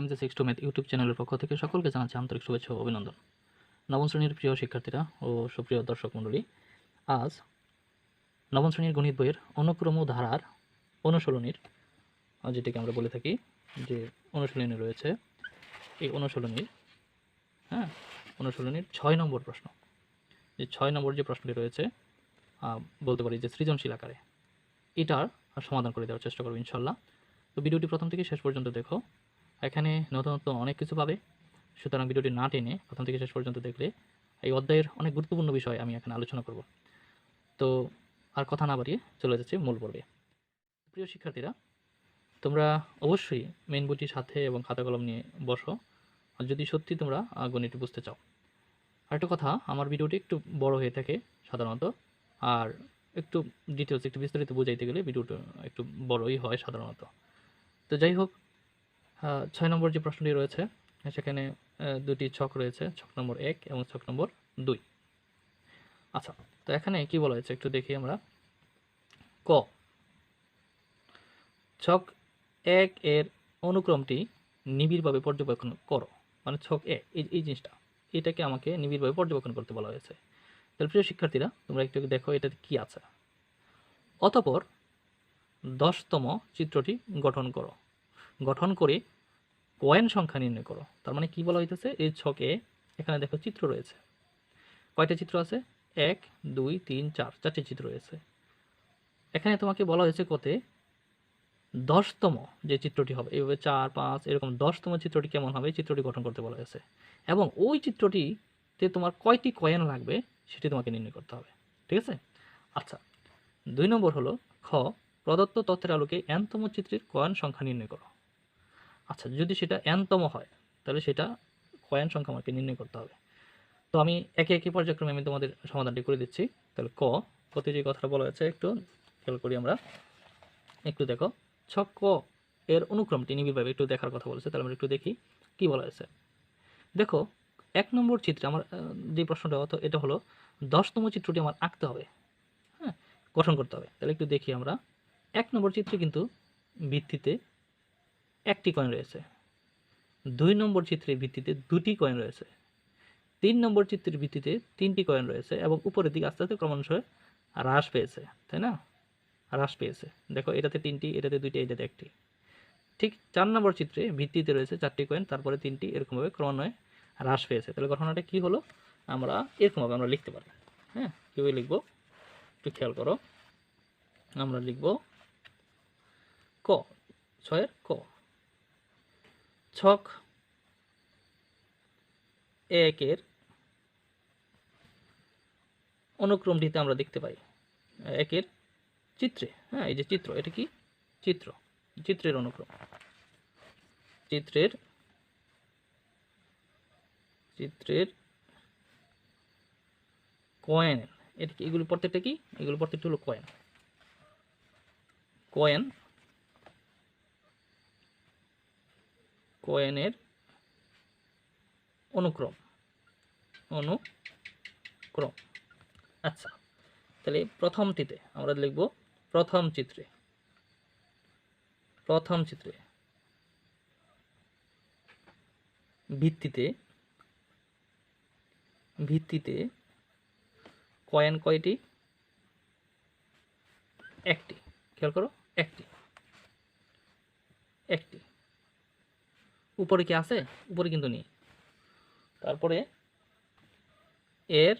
M J six two math YouTube চ্যানেলের পক্ষ থেকে সকলকে জানাচ্ছি আন্তরিক শুভেচ্ছা অভিনন্দন। নবম শ্রেণির প্রিয় শিক্ষার্থীরা ও সুপ্রিয় দর্শক মণ্ডলী, আজ নবম শ্রেণির গণিত বইয়ের অনুক্রম ধারার অনুশীলনীর, যেটাকে আমরা বলে থাকি যে অনুশীলনী রয়েছে, এই অনুশীলনীর হ্যাঁ অনুশীলনীর ছয় নম্বর প্রশ্ন। যে ছয় নম্বর যে প্রশ্নটি রয়েছে বলতে পারি যে সৃজনশীল আকারে, এটার সমাধান করে দেওয়ার চেষ্টা করব ইনশাল্লাহ। তো ভিডিওটি প্রথম থেকে শেষ পর্যন্ত দেখো এখানে নতুন নতুন অনেক কিছু পাবে। সুতরাং ভিডিওটি না টেনে প্রথম থেকে শেষ পর্যন্ত দেখলে এই অধ্যায়ের অনেক গুরুত্বপূর্ণ বিষয় আমি এখানে আলোচনা করব। তো আর কথা না বাড়িয়ে চলে যাচ্ছে মূল পর্বে। প্রিয় শিক্ষার্থীরা, তোমরা অবশ্যই মেন বইটির সাথে এবং খাতা কলম নিয়ে বসো। আর যদি সত্যি তোমরা গণিত বুঝতে চাও। আরেকটা কথা, আমার ভিডিওটি একটু বড় হয়ে থাকে সাধারণত। আর একটু ডিটেলস একটু বিস্তারিত বোঝাইতে গেলে ভিডিওটা একটু বড়ই হয় সাধারণত। তো যাই হোক ছয় নম্বর যে প্রশ্নটি রয়েছে, সেখানে দুটি ছক রয়েছে, ছক নম্বর এক এবং ছক নম্বর দুই। আচ্ছা তো এখানে কি বলা হয়েছে? একটু দেখি আমরা। ক। ছক এক এর অনুক্রমটি নিবিড়ভাবে পর্যবেক্ষণ করো। মানে ছক এক, এই এই জিনিসটা, এটাকে আমাকে নিবিড়ভাবে পর্যবেক্ষণ করতে বলা হয়েছে। তাহলে প্রিয় শিক্ষার্থীরা, তোমরা একটু দেখো এটাতে কি আছে। অতপর দশতম চিত্রটি গঠন করো। গঠন করে কয়েন সংখ্যা নির্ণয় করো। তার মানে কি বলা হইতেছে? এই ছকে এখানে দেখো চিত্র রয়েছে। কয়টা চিত্র আছে? এক, দুই, তিন, চার, চারটি চিত্র রয়েছে। এখানে তোমাকে বলা হয়েছে কতে দশতম যে চিত্রটি হবে এইভাবে চার, পাঁচ, এরকম দশতম চিত্রটি কেমন হবে? চিত্রটি গঠন করতে বলা হয়েছে। এবং ওই চিত্রটিতে তোমার কয়টি কয়েন লাগবে সেটি তোমাকে নির্ণয় করতে হবে। ঠিক আছে? আচ্ছা দুই নম্বর হলো খ, প্রদত্ত তথ্যের আলোকে এনতম চিত্রের কয়েন সংখ্যা নির্ণয় করো। আচ্ছা যদি সেটা এনতম হয়, তাহলে সেটা কয়েন সংখ্যা আমাকে নির্ণয় করতে হবে। তো আমি একে একে পর্যায়ক্রমে আমি তোমাদের সমাধানটি করে দিচ্ছি। তাহলে ক কত যে কথাটা বলা হয়েছে একটু খেয়াল করি আমরা। একটু দেখো, ছক ক এর অনুক্রমটি নিবিড়ভাবে একটু দেখার কথা বলেছে, তাহলে আমরা একটু দেখি কি বলা হয়েছে। দেখো, এক নম্বর চিত্রে আমার যে প্রশ্নটা হতো এটা হলো, দশতম চিত্রটি আমার আঁকতে হবে হ্যাঁ গঠন করতে হবে। তাহলে একটু দেখি আমরা। এক নম্বর চিত্রে কিন্তু ভিত্তিতে একটি কয়েন রয়েছে। দুই নম্বর চিত্রের ভিত্তিতে দুটি কয়েন রয়েছে। তিন নম্বর চিত্রের ভিত্তিতে তিনটি কয়েন রয়েছে এবং উপরের দিকে আস্তে আস্তে ক্রমানুসারে হ্রাস পেয়েছে, তাই না? হ্রাস পেয়েছে। দেখো, এটাতে তিনটি, এটাতে দুইটি, এটাতে একটি। ঠিক চার নম্বর চিত্রে ভিত্তিতে রয়েছে চারটি কয়েন তারপরে তিনটি এরকমভাবে ক্রমান্বয়ে হ্রাস পেয়েছে। তাহলে ঘটনাটা কি হলো? আমরা এরকমভাবে আমরা লিখতে পারি। হ্যাঁ কীভাবে লিখব? একটু খেয়াল করো। আমরা লিখব ক, ছয়ের ক। ছক একের অনুক্রমটিতে আমরা দেখতে পাই। একের চিত্রে হ্যাঁ এই যে চিত্র, এটা কি? চিত্র, চিত্রের অনুক্রম। চিত্রের চিত্রের কয়েন এটা কি? এগুলো প্রত্যেকটা কি? এগুলো প্রত্যেকটা হলো কয়েন কয়েন কয়েনের অনুক্রম। অনুক্রম। আচ্ছা তাহলে প্রথমটিতে আমরা লিখব প্রথম চিত্রে। প্রথম চিত্রে। ভিত্তিতে ভিত্তিতে কয়েন কয়টি? একটি। খেয়াল করো, একটি। একটি। উপরে কি আছে? উপরে কিন্তু নেই। তারপরে এর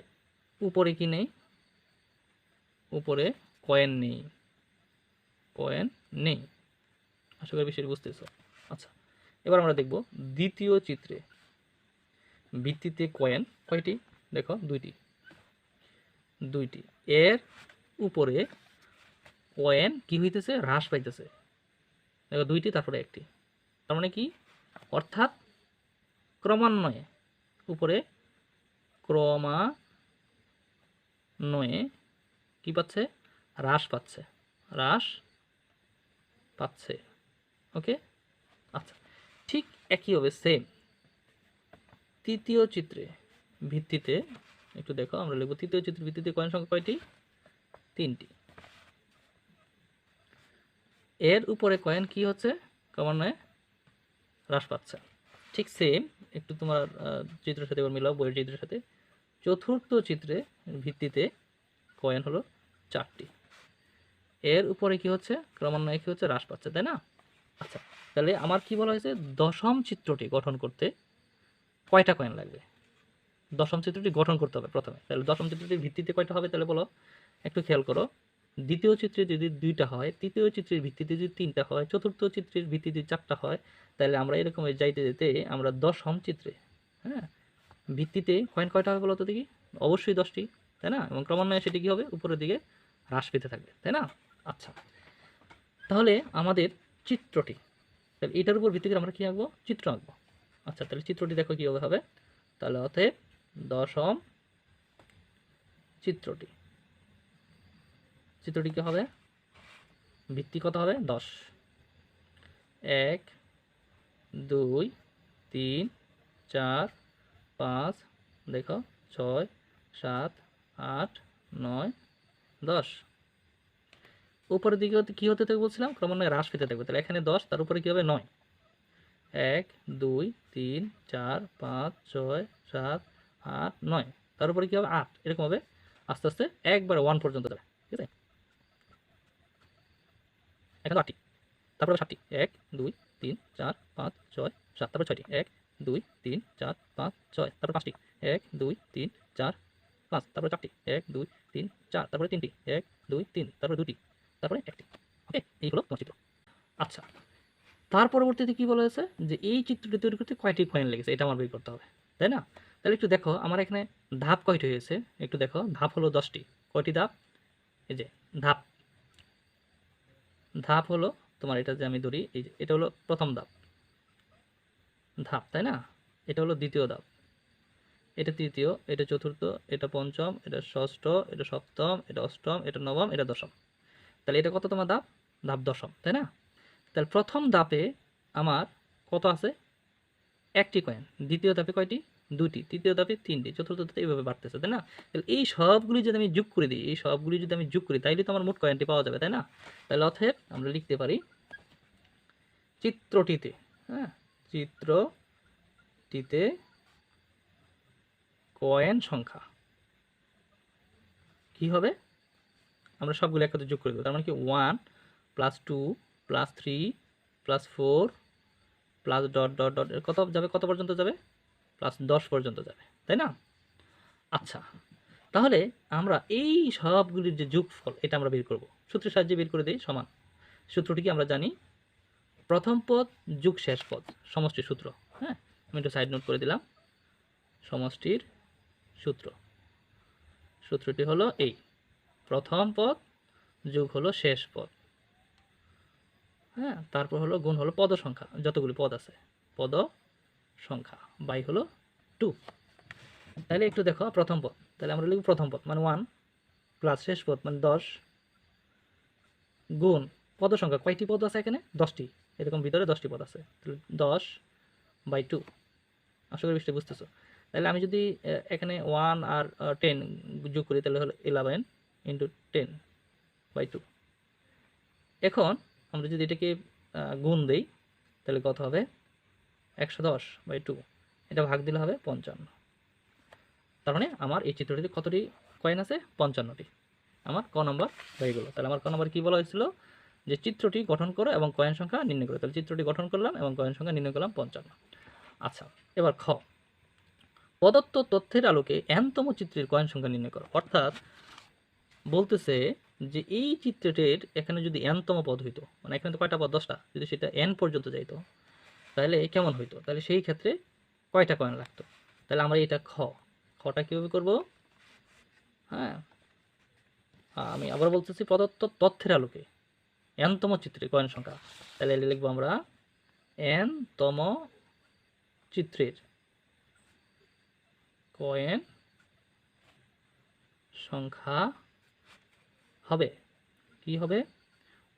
উপরে কি নেই? উপরে কয়েন নেই। কয়েন নেই। আশা করি বিষয়টি বুঝতেছো। আচ্ছা এবার আমরা দেখব দ্বিতীয় চিত্রে ভিত্তিতে কয়েন কয়টি? দেখো, দুইটি। দুইটি। এর উপরে কয়েন কি হইতেছে? হ্রাস পাইতেছে। দেখো, দুইটি, তারপরে একটি। তার মানে কি? অর্থাৎ ক্রমান্বয়ে, উপরে ক্রমান্বয়ে কি পাচ্ছে? হ্রাস পাচ্ছে। হ্রাস পাচ্ছে। ওকে? আচ্ছা ঠিক একইভাবে সেম তৃতীয় চিত্রে ভিত্তিতে, একটু দেখো, আমরা লিখব, তৃতীয় চিত্রের ভিত্তিতে কয়েন সংখ্যা কয়টি? তিনটি। এর উপরে কয়েন কি হচ্ছে? ক্রমান্বয়ে হ্রাস পাচ্ছে। ঠিক সেম একটু তোমার চিত্রের সাথে এবার মিলাও, বইয়ের চিত্রের সাথে। চতুর্থ চিত্রে ভিত্তিতে কয়েন হলো চারটি। এর উপরে কি হচ্ছে? ক্রমান্বয়ে কি হচ্ছে? হ্রাস পাচ্ছে, তাই না? আচ্ছা তাহলে আমার কি বলা হয়েছে? দশম চিত্রটি গঠন করতে কয়টা কয়েন লাগবে? দশম চিত্রটি গঠন করতে হবে প্রথমে। তাহলে দশম চিত্রটির ভিত্তিতে কয়টা হবে তাহলে বলো? একটু খেয়াল করো। দ্বিতীয় চিত্রে যদি দুইটা হয়, তৃতীয় চিত্রের ভিত্তিতে যদি তিনটা হয়, চতুর্থ চিত্রের ভিত্তিতে চারটা হয়, তাহলে আমরা এরকম যাইতে যেতে আমরা দশম চিত্রে হ্যাঁ? ভিত্তিতে কয়েন কয়টা হবে বলো তো দেখি? অবশ্যই দশটি, তাই না? এবং ক্রমান্বয়ে সেটি কী হবে? উপরের দিকে হ্রাস পেতে থাকবে, তাই না? আচ্ছা। তাহলে আমাদের চিত্রটি, তাহলে এটার উপর ভিত্তি করে আমরা কী আঁকবো? চিত্র আঁকবো। আচ্ছা তাহলে চিত্রটি দেখো কীভাবে হবে। তাহলে অতএব দশম চিত্রটি। চিত্রটি কী হবে? ভিত্তি কত হবে? দশ। এক, দুই, তিন, চার, পাঁচ, দেখো, ছয়, সাত, আট, নয়, দশ। উপরের দিকে কী হতে থাকবে বলছিলাম? ক্রমান্বয়ে হ্রাস পেতে থাকবে। তাহলে এখানে দশ, তার উপরে কী হবে? নয়। এক, দুই, তিন, চার, পাঁচ, ছয়, সাত, আট, নয়। তার উপরে কী হবে? আট। এরকম হবে। আস্তে আস্তে, একবার ওয়ান পর্যন্ত যাবে। ঠিক আছে? এখানে তো আটটি। তারপরে সাতটি। এক, দুই, তিন, চার, পাঁচ, ছয়, সাত, তারপরে ছয়টি। এক, দুই, তিন, চার, পাঁচ, ছয়, তারপরে পাঁচটি। এক, দুই, তিন, চার, পাঁচ, তারপরে চারটি। এক, দুই, তিন, চার, তারপরে তিনটি। এক, দুই, তিন, তারপরে দুটি, তারপরে একটি। ওকে, এই হলো তোমার চিত্র। আচ্ছা তার পরবর্তীতে কি বলা হয়েছে? যে এই চিত্রটি তৈরি করতে কয়টি কয়েন লেগেছে? এটা আমার বের করতে হবে, তাই না? তাহলে একটু দেখো, আমার এখানে ধাপ কয়টি হয়েছে? একটু দেখো, ধাপ হলো দশটি। কয়টি ধাপ? এই যে, ধাপ ধাপ হলো তোমার এটা যে আমি ধরি, এই এটা হলো প্রথম ধাপ। ধাপ, তাই না? এটা হলো দ্বিতীয় ধাপ। এটা তৃতীয়, এটা চতুর্থ, এটা পঞ্চম, এটা ষষ্ঠ, এটা সপ্তম, এটা অষ্টম, এটা নবম, এটা দশম। তাহলে এটা কত তোমার ধাপ? ধাপ দশম, তাই না? তাহলে প্রথম ধাপে আমার কত আছে? একটি কয়েন দ্বিতীয় ধাপে কয়টি? দুটি তৃতীয় ধাপে তিনটি, চতুর্থ ধাপে এইভাবে বাড়তেছে, তাই না? তাহলে এই সবগুলি যদি আমি যোগ করে দিই, এই সবগুলি যদি আমি যোগ করি, তাইলে তো আমার মোট কয়েনটি পাওয়া যাবে, তাই না? তাহলে অতএব আমরা লিখতে পারি চিত্রটিতে হ্যাঁ? চিত্রটিতে কয়েন সংখ্যা। কি হবে? আমরা সবগুলো একসাথে যোগ করে দেবো, তার মানে কি? One plus two plus three plus four plus dot dot dot কত যাবে? কত পর্যন্ত যাবে? প্লাস দশ পর্যন্ত যাবে, তাই না? আচ্ছা তাহলে আমরা এই সবগুলির যে যোগফল, এটা আমরা বের করব। সূত্রের সাহায্যে বের করে দিই, সমান। সূত্রটি কি আমরা জানি প্রথম পদ, যুগ শেষ পদ, সমষ্টির সূত্র হ্যাঁ? আমি একটু সাইড নোট করে দিলাম। সমষ্টির সূত্র। সূত্রটি হলো এই। প্রথম পদ, যুগ হলো শেষ পদ। হ্যাঁ তারপর হলো গুণ হলো পদ সংখ্যা যতগুলি পদ আছে পদ সংখ্যা বাই হলো টু। তাহলে একটু দেখো, প্রথম পদ। তাহলে আমরা লিখব প্রথম পদ মানে ওয়ান প্লাস শেষ পদ মানে দশ গুণ পদ সংখ্যা। কয়টি পদ আছে এখানে? দশটি। এরকম ভিতরে দশটি পদ আছে। তাহলে দশ বাই টু আশা করি বিষয়টা বুঝতেছো। তাহলে আমি যদি এখানে ওয়ান আর টেন যোগ করি, তাহলে হলো eleven into ten by two এখন আমরা যদি এটাকে গুণ দেই, তাহলে কত হবে? একশো দশ বাই টু এটা ভাগ দিলে হবে পঞ্চান্ন। তার মানে আমার এই চিত্রটিতে কতটি কয়েন আছে? পঞ্চান্নটি। আমার ক নম্বর হয়ে গেলো। তাহলে আমার ক নম্বর কী বলা হয়েছিল? যে চিত্রটি গঠন করো এবং কয়েন সংখ্যা নির্ণয় করো। তাহলে চিত্রটি গঠন করলাম এবং কয়েন সংখ্যা নির্ণয় করলাম পঞ্চান্ন। আচ্ছা এবার খ। প্রদত্ত তথ্যের আলোকে এনতম চিত্রের কয়েন সংখ্যা নির্ণয় করো। অর্থাৎ বলতেছে যে এই চিত্রটির এখানে যদি এনতম পদ হইতো মানে এখানে তো কয়টা পদ? দশটা। যদি সেটা এন পর্যন্ত যাইতো, তাহলে কেমন হইতো? তাহলে সেই ক্ষেত্রে কয়টা কয়েন লাগতো? তাহলে আমরা এটা খ। খটা কীভাবে করব? হ্যাঁ। আমি আবার বলতেছি প্রদত্ত তথ্যের আলোকে। এনতম চিত্রে কয়েন সংখ্যা। তাহলে লিখব আমরা এনতম চিত্রের কয়েন সংখ্যা হবে। কি হবে?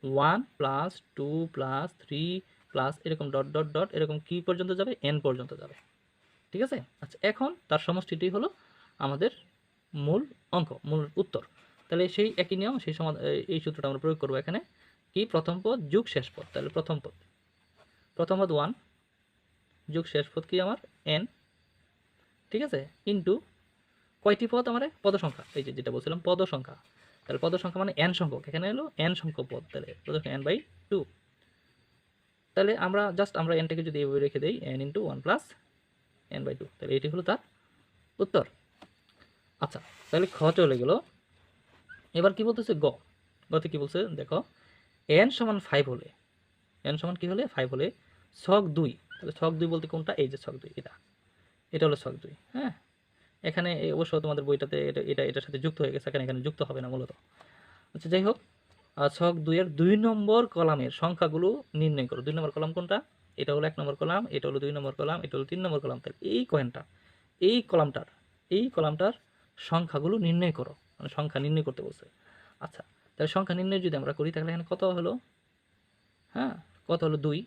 One plus two plus three plus এরকম ডট ডট ডট এরকম কি পর্যন্ত যাবে? এন পর্যন্ত যাবে। ঠিক আছে? আচ্ছা এখন তার সমষ্টিটি হলো আমাদের মূল অঙ্ক, মূল উত্তর। তাহলে সেই একই নিয়ম, সেই সমাধান, এই সূত্রটা আমরা প্রয়োগ করব এখানে। কি? প্রথম পদ, যুগ শেষ পদ। তাহলে প্রথম পদ। প্রথম পদ ওয়ান যুগ শেষ পদ কি আমার? এন ঠিক আছে? ইন্টু কয়টি পদ আমার? পদ সংখ্যা এই যে যেটা বলছিলাম পদ সংখ্যা তাহলে পদ সংখ্যা মানে এন সংখ্যক। এখানে এলো এন সংখ্যক পদ। তাহলে পদ সংখ্যা এন বাই টু তাহলে আমরা জাস্ট আমরা এনটাকে যদি এভাবে রেখে দিই N into one plus N by two তাহলে এটি হলো তার উত্তর। আচ্ছা তাহলে খ চলে গেল। এবার কি বলতেছে গ? গতে কি বলছে? দেখো এন সমান ফাইভ হলে এন সমান কি হলে? ফাইভ হলে ছক দুই। তাহলে ছক দুই বলতে কোনটা? এই যে ছক দুই, এটা। এটা হলো ছক দুই হ্যাঁ? এখানে অবশ্য তোমাদের বইটাতে এটা এটা, এটার সাথে যুক্ত হয়ে গেছে এখানে এখানে যুক্ত হবে না মূলত। আচ্ছা যাই হোক ছক দুইয়ের দুই নম্বর কলামের সংখ্যাগুলো নির্ণয় করো। দুই নম্বর কলাম কোনটা? এটা হলো এক নম্বর কলাম, এটা হলো দুই নম্বর কলাম, এটা হলো তিন নম্বর কলাম। তাহলে এই কয়েনটা এই কলামটার এই কলামটার সংখ্যাগুলো নির্ণয় করো। মানে সংখ্যা নির্ণয় করতে বলছে। আচ্ছা তাহলে সংখ্যা নির্ণয় যদি আমরা করি, তাহলে এখানে কত হলো? হ্যাঁ কত হলো? দুই।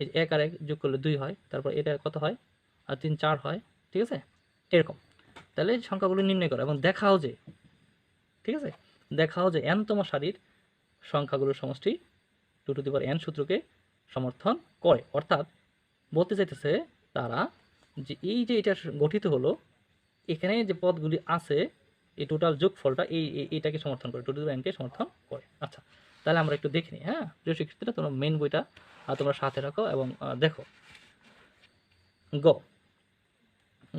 এই এক আর এক যোগ করলে দুই হয়, তারপর এটা কত হয়? আর তিন, চার হয়, ঠিক আছে? এরকম। তাহলে সংখ্যাগুলো নির্ণয় করো এবং দেখাও যে, ঠিক আছে? দেখাও যে এনতম সারির সংখ্যাগুলোর সমষ্টি, two to the power n সূত্রকে সমর্থন করে। অর্থাৎ বলতে চাইতেছে তারা যে এই যে এটা গঠিত হলো, এখানে যে পদগুলি আছে, এই টোটাল যোগফলটা এই এইটাকে সমর্থন করে টু টু দি এনকে সমর্থন করে। আচ্ছা তাহলে আমরা একটু দেখে নিই হ্যাঁ? প্রিয় শিক্ষার্থীরা, তোমরা মেন বইটা তোমরা সাথে রাখো এবং দেখো। গ,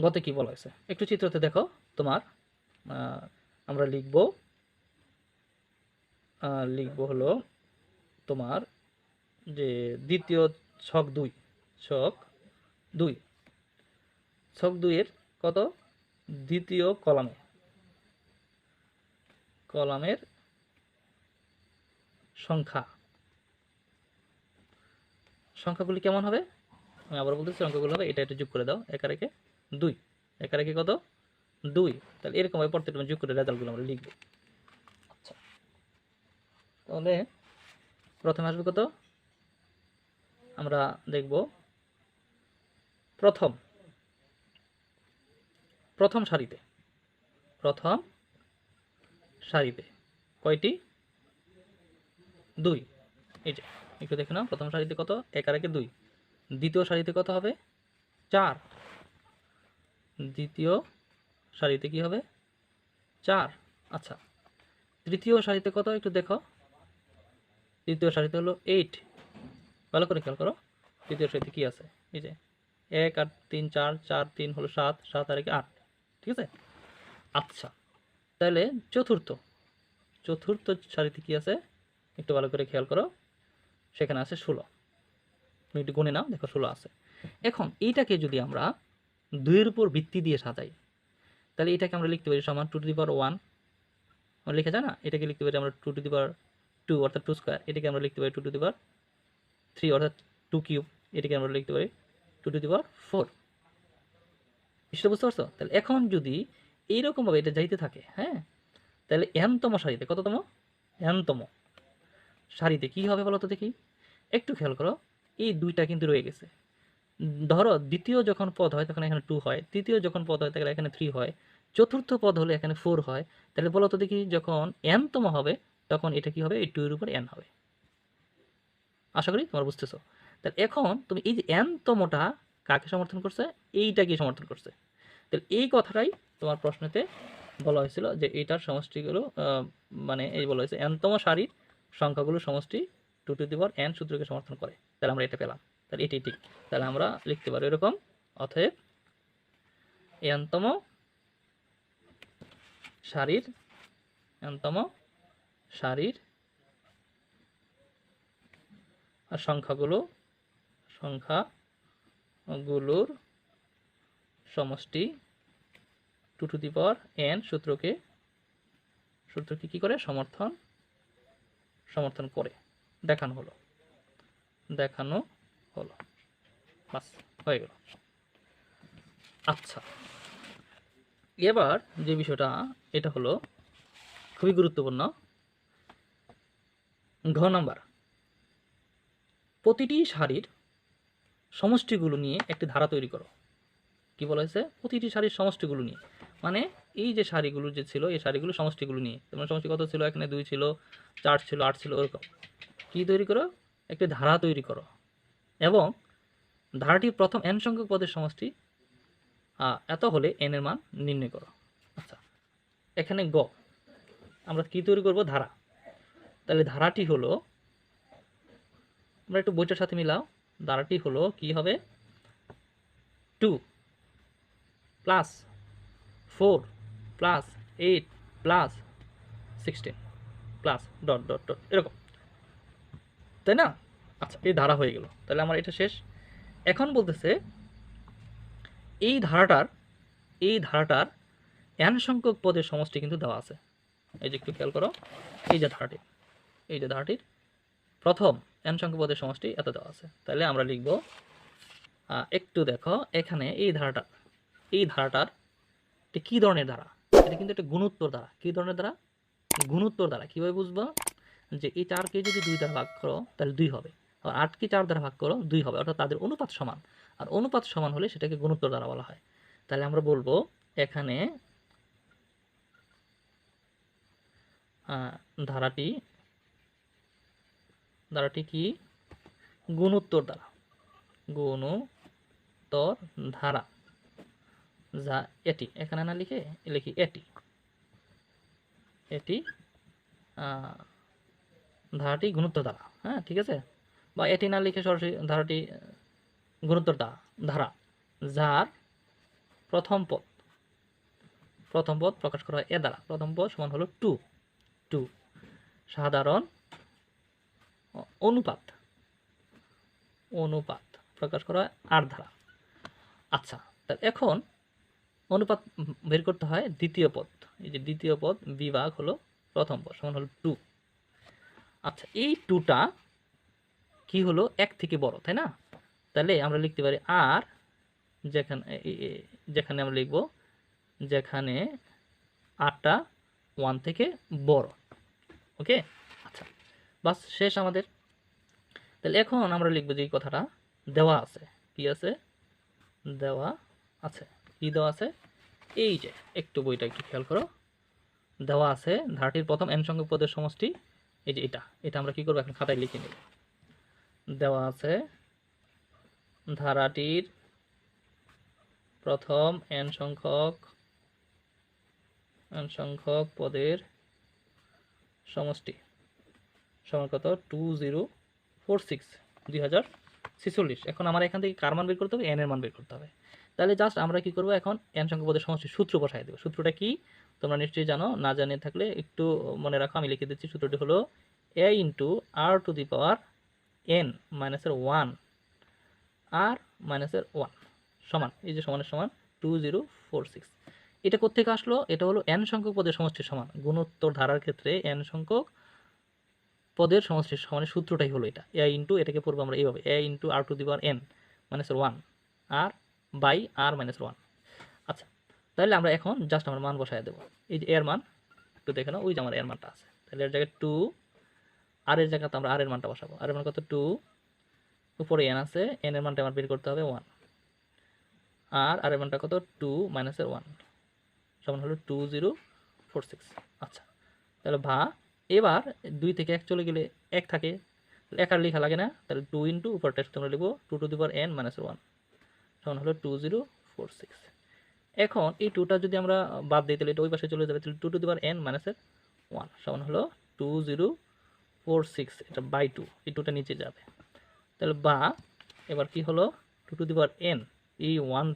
গতে কি বলা হয়েছে? একটু চিত্রতে দেখো তোমার আমরা লিখব লিখব হলো তোমার যে দ্বিতীয় ছক দুই ছক দুই। ছক দুইয়ের কত? দ্বিতীয় কলামে। কলামের সংখ্যা। সংখ্যাগুলি কেমন হবে? আমি আবার বলতেছি, সংখ্যাগুলো হবে, এটা এটা যোগ করে দাও, একা রেখে দুই। একা রেখে কত? দুই। তাহলে এরকমভাবে প্রত্যেকটা যোগ করে রেজাল্টগুলো আমরা লিখব। আচ্ছা। তাহলে প্রথমে আসবে কত? আমরা দেখব। প্রথম। প্রথম সারিতে। প্রথম সারিতে। কয়টি? দুই। এই যে, একটু দেখে নাও, প্রথম সারিতে কত? এক আর একে দুই। দ্বিতীয় সারিতে কত হবে? চার। দ্বিতীয় সারিতে কি হবে? চার। আচ্ছা তৃতীয় সারিতে কত? একটু দেখো। তৃতীয় সারিতে হলো এইট ভালো করে খেয়াল করো, তৃতীয় সারিতে কি আছে? এই যে এক আর তিন, চার চার, তিন হলো সাত সাত আর আট, ঠিক আছে? আচ্ছা তাহলে চতুর্থ চতুর্থ সারিতে কি আছে? একটু ভালো করে খেয়াল করো, সেখানে আছে ষোলো। তুমি একটু গুনে নাও, দেখো ষোলো আছে। এখন এইটাকে যদি আমরা দুইয়ের উপর ভিত্তি দিয়ে সাজাই, তাহলে এটাকে আমরা লিখতে পারি সমান two to the power one আমরা লিখে যায় না? এটাকে লিখতে পারি আমরা two to the power two অর্থাৎ টু স্কোয়ার এটাকে আমরা লিখতে পারি two to the power three অর্থাৎ টু কিউব এটাকে আমরা লিখতে পারি two to the power four বিষয়টা বুঝতে পারছ? তাহলে এখন যদি এইরকমভাবে এটা যাইতে থাকে হ্যাঁ? তাহলে এনতম সারিতে কততম? এনতম সারিতে কি হবে বলো তো দেখি? একটু খেয়াল করো, এই দুইটা কিন্তু রয়ে গেছে। ধরো দ্বিতীয় যখন পদ হয় তখন এখানে টু হয়, তৃতীয় যখন পদ হয় তাহলে এখানে থ্রি হয়, চতুর্থ পদ হলে এখানে ফোর হয়। তাহলে বলো তো দেখি যখন এনতম হবে তখন এটা কি হবে? এই টু এর উপর এন হবে। আশা করি তোমার বুঝতেছো। তাহলে এখন তুমি এই যে এনতমটা কাকে সমর্থন করছে? এইটাকে সমর্থন করছে। তাহলে এই কথাটাই তোমার প্রশ্নেতে বলা হয়েছিল যে এইটার সমষ্টিগুলো মানে এই বলা হয়েছে এনতম সারির সংখ্যাগুলো সমষ্টি two to the power n সূত্রকে সমর্থন করে। তাহলে আমরা এটা পেলাম। তাহলে এটি ঠিক। তাহলে আমরা লিখতে পারি এরকম, অতএব এনতম সারির এনতম সারির আর সংখ্যাগুলো, সংখ্যাগুলোর সমষ্টি two to the power n সূত্রকে সূত্রকে কি করে? সমর্থন সমর্থন করে। দেখানো হলো। দেখানো হলো। বাস, হয়ে গেল। আচ্ছা। এবার যে বিষয়টা, এটা হলো খুবই গুরুত্বপূর্ণ। ঘ নাম্বার। প্রতিটি সারির সমষ্টিগুলো নিয়ে একটি ধারা তৈরি করো। কি বলা হয়েছে? প্রতিটি সারির সমষ্টিগুলো নিয়ে। মানে এই যে সারিগুলো যে ছিল, এই সারিগুলো সমষ্টিগুলো নিয়ে। তোমার সমষ্টি কত ছিল? এখানে দুই ছিল, চার ছিল, আট ছিল, ওরকম। কী তৈরি করো? একটি ধারা তৈরি করো। এবং ধারাটির প্রথম এন সংখ্যক পদের সমষ্টি এত হলে এন এর মান নির্ণয় করো। আচ্ছা এখানে গ। আমরা কি তৈরি করব? ধারা। তাহলে ধারাটি হলো আমরা একটু বইটার সাথে মিলাও। ধারাটি হলো কি হবে? Two plus four plus eight plus sixteen plus dot dot dot এরকম। তাই না? আচ্ছা এই ধারা হয়ে গেল। তাহলে আমার এটা শেষ। এখন বলতেছে, এই ধারাটার এই ধারাটার এন সংখ্যক পদের সমষ্টি কিন্তু দেওয়া আছে। এই যে একটু খেয়াল করো, এই যে ধারাটি, এই যে ধারাটির প্রথম এন সংখ্যক পদের সমষ্টি এত দেওয়া আছে। তাহলে আমরা লিখব একটু দেখো, এখানে এই ধারাটা, এই ধারাটার এটা কী ধরনের ধারা? এটা কিন্তু একটা গুণোত্তর ধারা। কী ধরনের ধারা? গুণোত্তর ধারা। কীভাবে বুঝব? যে এই চারকে যদি দুই দ্বারা ভাগ করো, তাহলে দুই হবে। আর আটকে চার দ্বারা ভাগ করো, দুই হবে। অর্থাৎ তাদের অনুপাত সমান। আর অনুপাত সমান হলে সেটাকে গুণোত্তর দ্বারা বলা হয়। তাহলে আমরা বলব, এখানে ধারাটি ধারাটি কি? গুণোত্তর দ্বারা। গুণোত্তর ধারা। যা এটি। এখানে না লিখে লিখি এটি। এটি ধারাটি গুণোত্তর দ্বারা। হ্যাঁ ঠিক আছে? বা এটি না লিখে সরাসরি ধারাটি গুণোত্তর ধারা। যার প্রথম পদ প্রথম পদ প্রকাশ করা হয় এ দ্বারা। প্রথম পদ সমান হলো টু। টু। সাধারণ অনুপাত। অনুপাত। প্রকাশ করা হয় আর দ্বারা আচ্ছা তাহলে এখন অনুপাত বের করতে হয় দ্বিতীয় পদ। এই যে দ্বিতীয় পদ বিভাগ হলো প্রথম পদ, সমান হলো টু। আচ্ছা এই টুটা কি হলো? এক থেকে বড়, তাই না? তাহলে আমরা লিখতে পারি আর যেখানে যেখানে আমরা লিখব যেখানে আটটা ওয়ান থেকে বড়। ওকে? বাস, শেষ আমাদের। তাহলে এখন আমরা লিখব যে এই কথাটা, দেওয়া আছে। কি আছে? দেওয়া আছে। কি দেওয়া আছে? এই যে, একটু বইটা একটু খেয়াল করো। দেওয়া আছে ধারাটির প্রথম এন সংখ্যক পদের সমষ্টি, এই যে এটা। এটা আমরা কি করব? এখন খাতায় লিখে নেব। দেওয়া আছে ধারাটির প্রথম এন সংখ্যক এন সংখ্যক পদের সমষ্টি। সমান কত? টু জিরো ফোর সিক্স দুই হাজার ছেচল্লিশ। এখন আমার এখান থেকে কার মান বের করতে হবে? এন এর মান বের করতে হবে। তাহলে জাস্ট আমরা কি করব এখন? এন সংখ্যক পদের সমষ্টির সূত্র বসাই দেবো। সূত্রটা কি? তোমরা নিশ্চয়ই জানো, না জানিয়ে থাকলে একটু মনে রাখো, আমি লিখে দিচ্ছি। সূত্রটি হলো a into r to the power n মাইনাসের ওয়ান আর মাইনাসের ওয়ান সমান, এই যে সমানের সমান টু জিরো ফোর সিক্স এটা কোথেকে আসলো? এটা হলো এন সংখ্যক পদের সমষ্টির সমান। গুণোত্তর ধারার ক্ষেত্রে এন সংখ্যক পদের সমষ্টির সমানের সূত্রটাই হলো এটা। এ ইন্টু এটাকে পড়ব আমরা এইভাবে। A into r to the power n মাইনাসের ওয়ান আর বাই আর মাইনাসের ওয়ান আচ্ছা তাহলে আমরা এখন জাস্ট আমার মান বসায় দেবো। এই যে এর মান, একটু দেখে নাও, ওই যে আমার এর মানটা আছে। তাহলে এর জায়গায় টু আর এর জায়গাতে আমরা আর এর মানটা বসাবো। আর এর মান কত? টু উপরে এন আছে এন এর মানটা আমার বের করতে হবে ওয়ান আর আর এর মানটা কত? টু মাইনাসের ওয়ান সমান হলো টু জিরো ফোর সিক্স আচ্ছা তাহলে ভা এবার দুই থেকে এক চলে গেলে এক থাকে এক আর লেখা লাগে না, তাহলে টু ইন্টু উপরটা তোমরা লিখব two to the n minus one সমান হলো টু জিরো ফোর সিক্স এখন এই টুটা যদি আমরা বাদ দিই, তাহলে এটা ওই পাশে চলে যাবে, তাহলে টু টু দি এন মাইনাসের ওয়ান সমান হলো টু জিরো ফোর সিক্স এটা বাই টু এই টুটা নিচে যাবে। তাহলে বা, এবার কি হলো? Two to the power n এই ওয়ান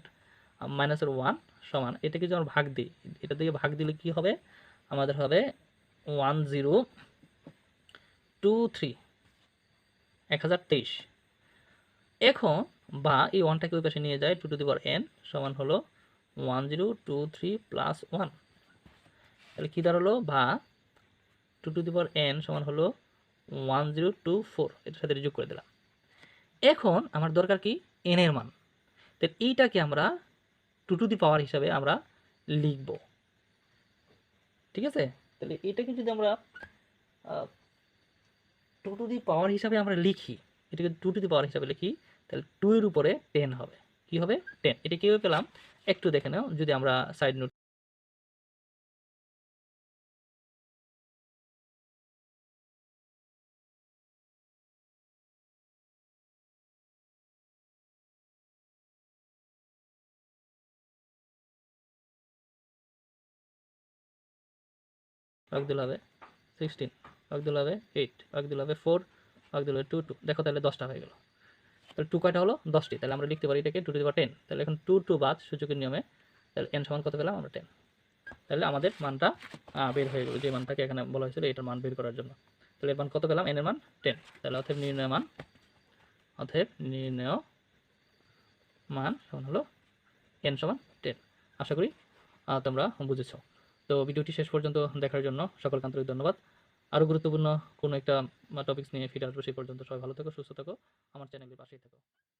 মাইনাসের ওয়ান সমান, এটাকে আমরা ভাগ দিই, এটা থেকে ভাগ দিলে কি হবে? আমাদের হবে ওয়ান জিরো টু থ্রি এক হাজার তেইশ এখন বা এই ওয়ানটাকে ওই পাশে নিয়ে যায় two to the power n সমান হলো one zero two three plus one তাহলে কী দাঁড়াল? বা two to the power n সমান হলো ওয়ান জিরো টু ফোর এটার সাথে যোগ করে দিলাম। এখন আমার দরকার কি? এন এর মান। তাহলে এইটাকে আমরা টু টু দি পাওয়ার হিসাবে আমরা লিখব। ঠিক আছে? তাহলে এটাকে যদি আমরা টু টু দি পাওয়ার হিসাবে আমরা লিখি, এটাকে টু টু দি পাওয়ার হিসাবে লিখি, তাহলে টু এর উপরে টেন হবে। কি হবে? টেন এটা কীভাবে পেলাম? একটু দেখে নাও। যদি আমরা সাইড নোট ভাগ দিলে হবে সিক্সটিন ভাগ দিলে হবে এইট ভাগ দিলে হবে ফোর ভাগ দিলে হবে টু টু দেখো তাহলে দশটা হয়ে গেল। তাহলে টু কয়টা হলো? দশটি। তাহলে আমরা লিখতে পারি এটাকে টু টু টেন তাহলে এখন টু টু বাদ সূচকের নিয়মে। তাহলে এন সমান কত পেলাম? আমরা টেন তাহলে আমাদের মানটা বের হয়ে গেল। যে মানটাকে এখানে বলা হয়েছিল, এটার মান বের করার জন্য। তাহলে এর মান কত পেলাম? এন এর মান টেন তাহলে অতএব নির্ণয় মান অতএব নির্ণয় মান সমান হলো এন সমান টেন আশা করি তোমরা বুঝেছ। তো ভিডিওটি শেষ পর্যন্ত দেখার জন্য সকলকে আন্তরিক ধন্যবাদ। আরও গুরুত্বপূর্ণ কোনো একটা টপিক্স নিয়ে ফিরে আসব সেই পর্যন্ত। সবাই ভালো থাকো, সুস্থ থাকো। আমার চ্যানেলের পাশেই থাকো।